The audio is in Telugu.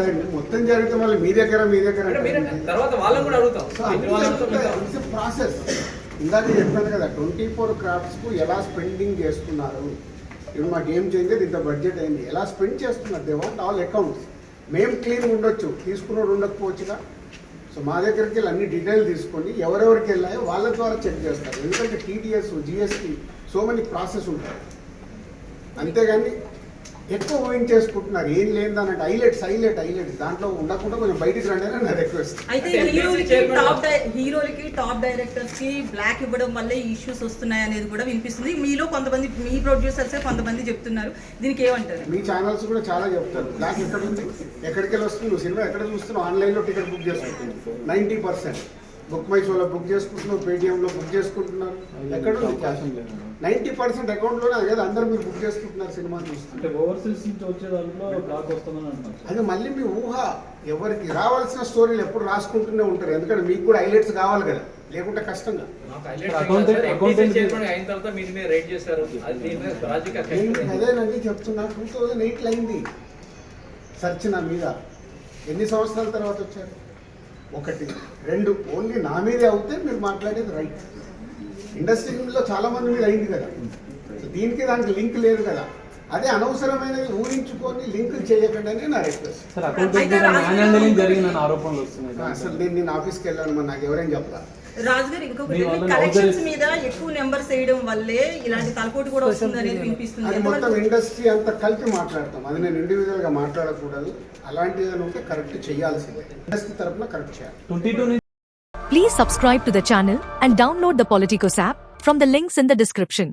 కాదండి మొత్తం జరిగితే మళ్ళీ మీ దగ్గర మీ దగ్గర తర్వాత వాళ్ళని కూడా అడుగుతాం. ప్రాసెస్ ఇందాక చెప్పాను కదా ట్వంటీ ఫోర్ క్రాఫ్ట్స్కు ఎలా స్పెండింగ్ చేస్తున్నారు? ఇప్పుడు మాకు ఏం చేంజెస్ ఇంత బడ్జెట్ అయింది. ఎలా స్పెండ్ చేస్తున్నారు? దే వాంట్ ఆల్ అకౌంట్స్ మేము క్లీన్ ఉండొచ్చు. తీసుకున్నోడు ఉండకపోవచ్చుగా. సో మా దగ్గరికి వెళ్ళి అన్ని డీటెయిల్ తీసుకొని ఎవరెవరికి వెళ్ళాయో వాళ్ళ ద్వారా చెక్ చేస్తారు. ఎందుకంటే TDS GST so many process ఉంటాయి. అంతేగాని ఎక్కువ ఊహించేసుకుంటున్నారు ఏం లేదన్నట్టు హైలైట్స్ హైలైట్ హైలైట్స్ దాంట్లో ఉండకుండా కొంచెం బయటికి రండి అని నా రిక్వెస్ట్ అయితే అంటే హీరోలకి టాప్ హీరోలకి టాప్ డైరెక్టర్స్కి బ్లాక్ ఇవ్వడం వల్లే ఇష్యూస్ వస్తున్నాయి అనేది కూడా వినిపిస్తుంది. మీలో కొంతమంది మీ ప్రొడ్యూసర్స్ కొంతమంది చెప్తున్నారు. దీనికి ఏమంటారు? మీ ఛానల్స్ కూడా చాలా చెప్తారు. బ్లాక్ ఎక్కడ ఉంది? ఎక్కడికి వెళ్ళి వస్తుంది? నువ్వు సినిమా ఎక్కడ చూస్తున్నావు? ఆన్లైన్లో టికెట్ బుక్ చేసుకుంటున్నావు నైంటీ పర్సెంట్ బుక్ మై షోలో బుక్ చేసుకుంటున్నావు పేటిఎంలో బుక్ చేసుకుంటున్నారు. ఎక్కడ ఉంది క్యాష్ నైంటీ పర్సెంట్ అకౌంట్లోనే అది కదా అందరూ మీరు బుక్ చేసుకుంటున్నారు సినిమా చూస్తున్నారు అంటే ఓవర్సీస్ నుంచి వచ్చే దాంట్లో బ్లాక్ వస్తుందని అంటున్నారు. అది మళ్ళీ మీ ఊహ. ఎవరికి రావాల్సిన స్టోరీలు ఎప్పుడు రాసుకుంటూనే ఉంటారు. ఎందుకంటే మీకు కూడా హైలైట్స్ కావాలి కదా. లేకుంటే కష్టంగా. అదేనండి చెప్తున్నా. టూ థౌజండ్ ఎయిట్లో అయింది. సెర్చ్ నా మీద. ఎన్ని సంవత్సరాల తర్వాత వచ్చారు? ఒకటి. రెండు ఓన్లీ నా మీదే అవుతే మీరు మాట్లాడేది రైట్ ఇండస్ట్రీలో చాలా మంది మీద అయింది కదా. సో దీనికి దానికి లింక్ లేదు కదా. అదే అనవసరమైనది ఊహించుకొని లింక్ చేయకండి అని నా రిక్వెస్ట్ అసలు నేను నేను ఆఫీస్కి వెళ్ళాను మరి నాకు ఎవరైనా చెప్పరా రాజు గారు ఇంకొకటి కలెక్షన్స్ మీద ఎక్కువ నెంబర్స్ వేయడం వల్లే ఇలాంటి తలపోటు కూడా వస్తుంది అనేది వినిపిస్తుంది. మొత్తం ఇండస్ట్రీ అంతా కలిపి మాట్లాడతాం. అది నేను ఇండివిజువల్గా మాట్లాడకూడదు. అలాంటిది ఏదైనా ఉంటే కరెక్ట్ చేయాల్సిందే. ఇండస్ట్రీ తరపున కరెక్ట్ చేయాలి. టూ Please subscribe to the channel and download the Politicos app from the links in the description.